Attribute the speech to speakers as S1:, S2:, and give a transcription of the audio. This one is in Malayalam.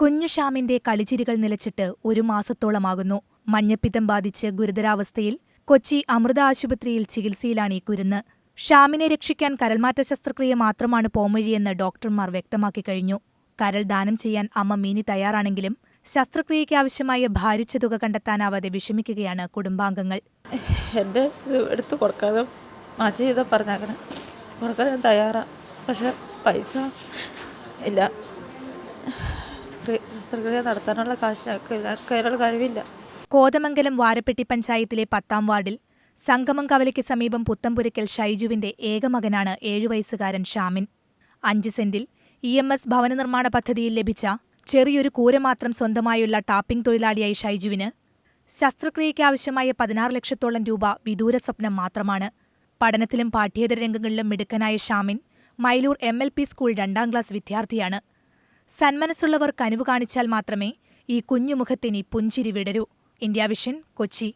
S1: കുഞ്ഞു കളിചിരികൾ കളിച്ചിരികൾ നിലച്ചിട്ട് ഒരു മാസത്തോളമാകുന്നു. മഞ്ഞപ്പിത്തം ബാധിച്ച് ഗുരുതരാവസ്ഥയിൽ കൊച്ചി അമൃത ആശുപത്രിയിൽ ചികിത്സയിലാണ് ഈ കുരുന്ന്. ഷാമിനെ രക്ഷിക്കാൻ കരൾമാറ്റ ശസ്ത്രക്രിയ മാത്രമാണ് പോംവഴിയെന്ന് ഡോക്ടർമാർ വ്യക്തമാക്കി കഴിഞ്ഞു. കരൾ ദാനം ചെയ്യാൻ അമ്മ മീനി തയ്യാറാണെങ്കിലും ശസ്ത്രക്രിയയ്ക്ക് ആവശ്യമായ ഭാരിച്ച തുക കണ്ടെത്താനാവാതെ വിഷമിക്കുകയാണ് കുടുംബാംഗങ്ങൾ.
S2: ഇത് എടുത്ത് കൊടുക്കാതെ മാച്ച് ചെയ്ത പറഞ്ഞേക്കണം. കൊടുക്കാൻ ഞാൻ തയ്യാറാണ് പക്ഷെ പൈസ ഇല്ല. ശസ്ത്രക്രിയ നടത്താനുള്ള കാശ് കയ്യിലുള്ള കഴിവില്ല.
S1: കോതമംഗലം വാരപ്പെട്ടി പഞ്ചായത്തിലെ പത്താം വാർഡിൽ സംഗമം കവലയ്ക്ക് സമീപം പുത്തമ്പുരയ്ക്കൽ ഷൈജുവിന്റെ ഏകമകനാണ് ഏഴുവയസ്സുകാരൻ ഷാമിൻ. അഞ്ച് സെന്റിൽ ഇ എം എസ് ഭവന നിർമ്മാണ പദ്ധതിയിൽ ലഭിച്ച ചെറിയൊരു കൂര മാത്രം സ്വന്തമായുള്ള ടാപ്പിംഗ് തൊഴിലാളിയായി ഷൈജുവിന് ശസ്ത്രക്രിയയ്ക്ക് ആവശ്യമായ പതിനാറ് ലക്ഷത്തോളം രൂപ വിദൂര സ്വപ്നം മാത്രമാണ്. പഠനത്തിലും പാഠ്യേതര രംഗങ്ങളിലും മിടുക്കനായ Shamin Mylur M L P school രണ്ടാം ക്ലാസ് വിദ്യാർത്ഥിയാണ്. സന്മനസ്സുള്ളവർ കനിവ് കാണിച്ചാൽ മാത്രമേ ഈ കുഞ്ഞുമുഖത്തിനി പുഞ്ചിരി വിടരൂ. India vision Kochi.